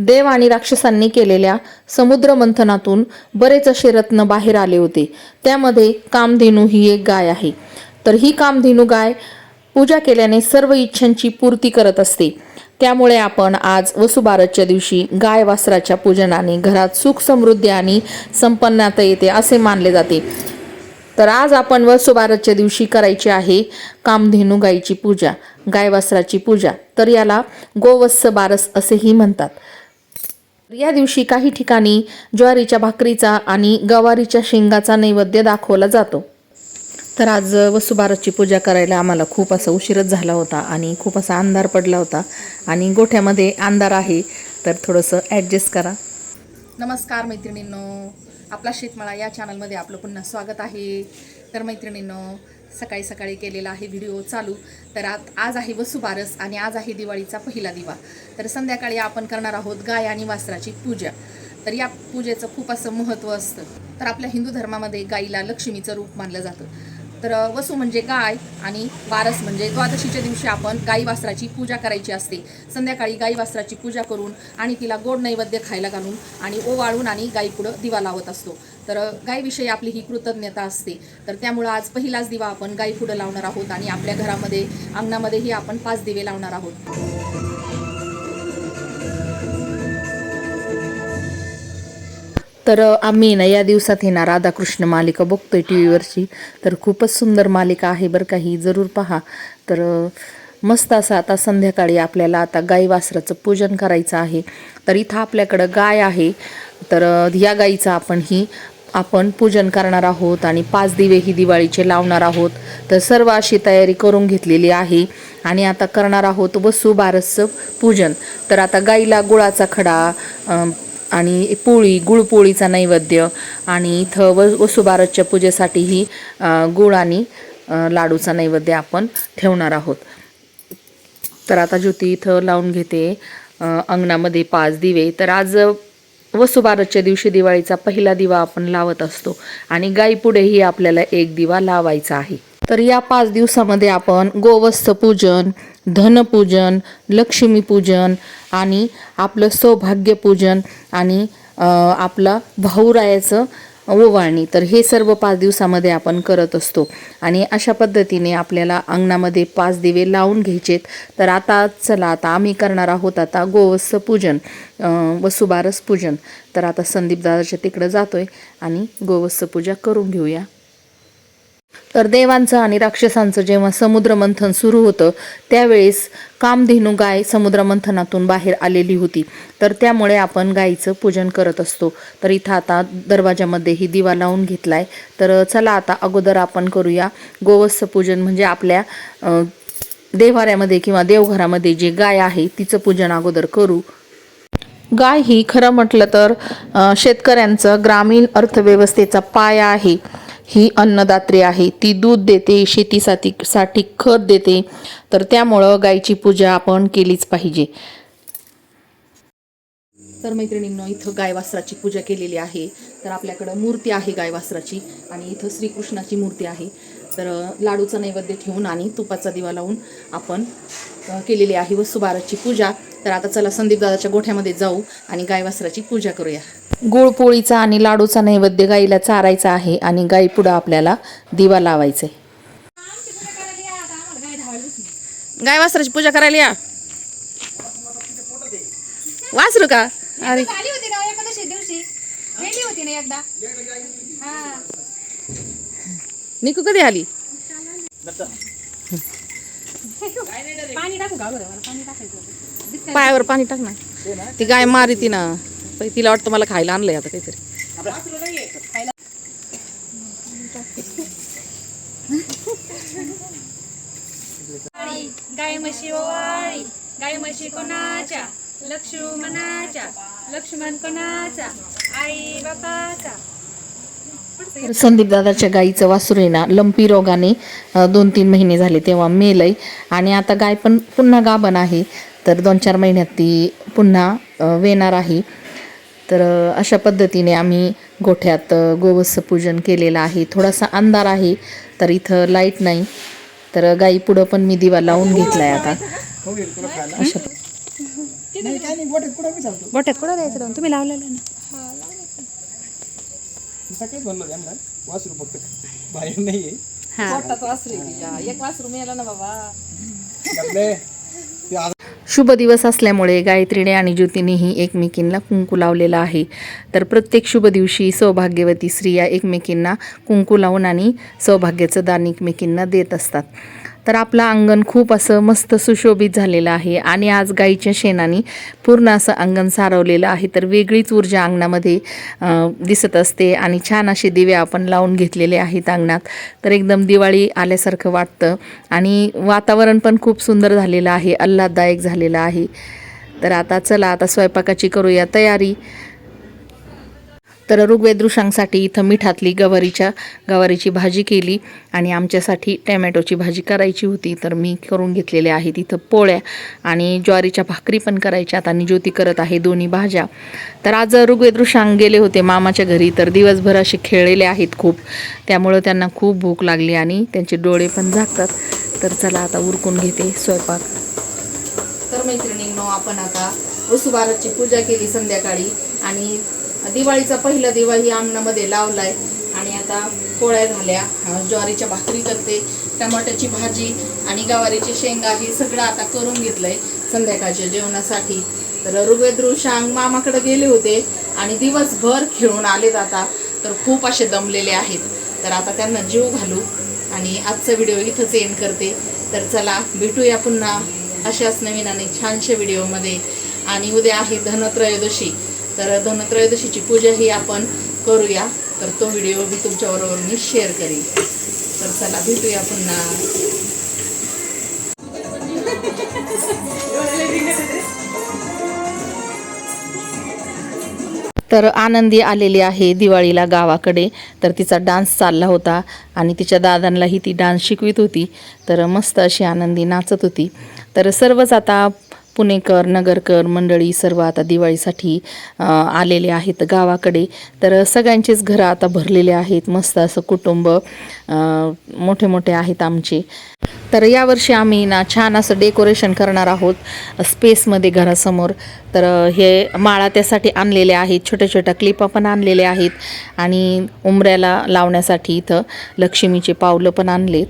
देव आणि राक्षसांनी केलेल्या समुद्र मंथनातून बरेच असे रत्न बाहेर आले होते. त्यामध्ये कामधेनू ही एक गाय आहे. तर ही कामधेनू गाय पूजा केल्याने सर्व इच्छांची पूर्ती करत असते. त्यामुळे आपण आज वसुबारसच्या दिवशी गाय वासराच्या पूजनाने घरात सुख समृद्धी आणि संपन्नता येते असे मानले जाते. तर आज आपण वसुबारसच्या दिवशी करायची आहे कामधेनू गायीची पूजा गाय वासराची पूजा. तर याला गोवत्स बारस असेही म्हणतात. या दिवशी काही ठिकाणी ज्वारीच्या भाकरीचा आणि गवारीच्या शेंगाचा नैवेद्य दाखवला जातो. तर आज वसुबारसची पूजा करायला आम्हाला खूप असा उशीरच झाला होता आणि खूप असा अंधार पडला होता आणि गोठ्यामध्ये अंधार आहे तर थोडंसं ॲडजस्ट करा. नमस्कार मैत्रिणींनो. आपला शेतमाळा या चॅनलमध्ये आपलं पुन्हा स्वागत आहे. तर मैत्रिणींनो सकाळी सकाळी केलेला आहे व्हिडिओ चालू. तर आत आज आहे वसुबारस आणि आज आहे दिवाळीचा पहिला दिवा. तर संध्याकाळी आपण करणार आहोत गाय आणि वासराची पूजा. तर या पूजेचं खूप असं महत्त्व असतं. तर आपल्या हिंदू धर्मामध्ये गाईला लक्ष्मीचं रूप मानलं जातं. तर वसू म्हणजे गाय आणि बारस म्हणजे द्वादशीच्या दिवशी आपण गाई वासराची पूजा करायची असते. संध्याकाळी गाई वासराची पूजा करून आणि तिला गोड नैवेद्य खायला घालून आणि ओवाळून आणि गाईपुढं दिवा लावत असतो. तर अ, गायविषयी आपली ही कृतज्ञता असते. तर त्यामुळं आज पहिलाच दिवा आपण गाई पुढं लावणार आहोत आणि आपल्या घरामध्ये अंगणामध्येही आपण पाच दिवे लावणार आहोत. तर आम्ही ना या दिवसात येणार राधाकृष्ण मालिका बघतोय टी व्हीवरची तर खूपच सुंदर मालिका आहे बरं का ही जरूर पहा. तर मस्त असं आता संध्याकाळी आपल्याला आता गाई वासराचं पूजन करायचं आहे. तर इथं आपल्याकडं गाय आहे. तर या गाईचं आपण ही आपण पूजन करणार आहोत आणि पाच दिवे ही दिवाळीचे लावणार आहोत. तर सर्व अशी तयारी करून घेतलेली आहे आणि आता करणार आहोत वसुबारसचं पूजन. तर आता गाईला गुळाचा खडा आणि पोळी गुळपोळीचा नैवेद्य आणि इथं व वसुबारसच्या पूजेसाठीही गुळ आणि लाडूचा नैवेद्य आपण ठेवणार आहोत. तर आता ज्योती इथं लावून घेते अंगणामध्ये पाच दिवे. तर आज वसुबारसच्या दिवशी दिवाळीचा पहिला दिवा आपण लावत असतो आणि गायीपुढेही आपल्याला एक दिवा लावायचा आहे. तर या पाच दिवसामध्ये आपण गोवस्त पूजन धनपूजन लक्ष्मीपूजन आणि आपलं सौभाग्यपूजन आणि आपलं भाऊरायाचं ओवाळणी. तर हे सर्व पाच दिवसामध्ये आपण करत असतो. आणि अशा पद्धतीने आपल्याला अंगणामध्ये पाच दिवे लावून घ्यायचेत. तर आता चला आता आम्ही करणार आहोत आता गोवत्स पूजन वसुबारस पूजन तर आता संदीप दादाच्या तिकडं जातोय आणि गोवत्स पूजा करून घेऊया. तर देवांचं आणि राक्षसांचं जेव्हा समुद्रमंथन सुरू होतं त्यावेळेस कामधेनू गाय समुद्रमंथनातून बाहेर आलेली होती. तर त्यामुळे आपण गायीचं पूजन करत असतो. तर इथं आता दरवाजामध्येही दिवा लावून घेतला आहे तर चला आता अगोदर आपण करूया गोवत्स पूजन. म्हणजे आपल्या देवाऱ्यामध्ये किंवा देवघरामध्ये जे गाय आहे तिचं पूजन अगोदर करू. गाय ही खरं म्हटलं तर शेतकऱ्यांचं ग्रामीण अर्थव्यवस्थेचा पाया आहे. ही अन्नदात्री आहे. ती दूध देते शेतीसाठी साठी खत देते. तर त्यामुळं गायची पूजा आपण केलीच पाहिजे. तर मैत्रिणींनो इथं गायवास्त्राची पूजा केलेली आहे. तर आपल्याकडं मूर्ती आहे गायवास्त्राची आणि इथं श्रीकृष्णाची मूर्ती आहे. तर लाडूचा नैवेद्य ठेवून आणि तुपाचा दिवा लावून आपण केलेली आहे वसुबारसची पूजा. तर आता चला संदीप दादाच्या गोठ्यामध्ये जाऊ आणि गायवासराची पूजा करूया. गुळपोळीचा आणि लाडूचा नैवेद्य गाईला चारायचा आहे आणि गाई पुढं आपल्याला दिवा लावायचा. आहे गाय वासराची पूजा करायला या. वासरू का? अरे. आली होती ना एकादशी दिवशी. गेली होती ना एकदा. हा. निकू कधी आली? पाणी टाकू का पायावर पाणी टाक ना. ती गाय मारी ती ना. तिला वाटतं मला खायला आणलंय आता काहीतरी. गाय म्हशी ओवाळी गाय म्हशी कोणाच्या? लक्ष्मणाच्या. लक्ष्मण कोणाचा? आई बापाचा. संदीप दादाच्या गाईचं वासरू आहे ना लंपी रोगाने दोन तीन महिने झाले तेव्हा मेलय. आणि आता गाय पण पुन्हा गाभण आहे. तर दोन चार महिन्यात ती पुन्हा वेणार आहे. तर अशा पद्धतीने आम्ही गोठ्यात गोवत्स पूजन केलेलं आहे. थोडासा अंधार आहे तर इथं लाइट नाही. तर गाई पुढं पण मी दिवा लावून घेतलाय आता. अशा नाही काय नाही गोट्यात कुठं द्यायचं लावून? तुम्ही लावलेलं ना? वासरू फक्त बाहेर नाही आहे हा एक वासरू मेला ना बाबा. घातले शुभ दिवस असल्यामुळे गायत्रीने आणि ज्योतीनेही एकमेकींना कुंकू लावलेला आहे. तर प्रत्येक शुभ दिवशी सौभाग्यवती स्त्रिया एकमेकींना कुंकू लावून आणि सौभाग्याचं दान एकमेकींना देत असतात. तर आपलं अंगण खूप असं मस्त सुशोभित झालेलं आहे. आणि आज गाईच्या शेणाने पूर्ण असं अंगण सारवलेलं आहे. तर वेगळीच ऊर्जा अंगणामध्ये दिसत असते आणि छान असे दिवे आपण लावून घेतलेले आहेत अंगणात. तर एकदम दिवाळी आल्यासारखं वाटतं. आणि वातावरण पण खूप सुंदर झालेलं आहे. आल्हाददायक झालेलं आहे. तर आता चला आता स्वयंपाकाची करूया तयारी. तर ऋग्वेद ऋषांसाठी इथं मिठातली गवारीच्या गवारीची भाजी केली आणि आमच्यासाठी टॅमॅटोची भाजी करायची होती. तर मी करून घेतलेल्या आहेत इथं पोळ्या आणि ज्वारीच्या भाकरी पण करायच्यात आणि ज्योती करत आहे दोन्ही भाज्या. तर आज ऋग्वेद ऋषांग गेले होते मामाच्या घरी. तर दिवसभर असे खेळलेले आहेत खूप. त्यामुळं त्यांना खूप भूक लागली आणि त्यांचे डोळे पण झाकतात. तर चला आता उरकून घेते स्वयंपाक. तर मैत्रिणींनो आपण आता वसुबारची पूजा केली संध्याकाळी आणि दिवाळीचा पहिला दिवा ही अंगणामध्ये लावलाय. आणि आता पोळ्या झाल्या ज्वारीच्या भाकरी करते टमाट्याची भाजी आणि गवारीची शेंगा हे सगळं आता करून घेतलंय संध्याकाळच्या जेवणासाठी. तर ऋग्वेद ऋषांग मामाकडे गेले होते आणि दिवसभर खेळून आलेत आता. तर खूप असे दमलेले आहेत. तर आता त्यांना जीव घालू आणि आजचा व्हिडिओ इथंच एंड करते. तर चला भेटूया पुन्हा अशाच नवीन आणि छानशा व्हिडिओमध्ये. आणि उद्या आहे धनत्रयोदशी. तर धनत्रयोदशीची पूजा ही आपण करूया. तर तो व्हिडिओ मी तुमच्याबरोबर मी शेअर करीन. तर चला भेटूया पुन्हा. तर आनंदी आलेली आहे दिवाळीला गावाकडे. तर तिचा डान्स चालला होता आणि तिच्या दादांनाही ती डान्स शिकवित होती. तर मस्त अशी आनंदी नाचत होती. तर सर्वच आता पुणेकर नगरकर मंडळी सर्व आता दिवाळीसाठी आलेले आहेत गावाकडे. तर सगळ्यांचेच घरं आता भरलेले आहेत. मस्त असं कुटुंब मोठे मोठे आहेत आमचे. तर यावर्षी आम्ही ना छान असं डेकोरेशन करणार आहोत स्पेसमध्ये घरासमोर. तर हे माळा त्यासाठी आणलेले आहेत. छोट्या छोट्या क्लिपा पण आणलेल्या आहेत. आणि उंबऱ्याला लावण्यासाठी इथं लक्ष्मीचे पावलं पण आणलेत.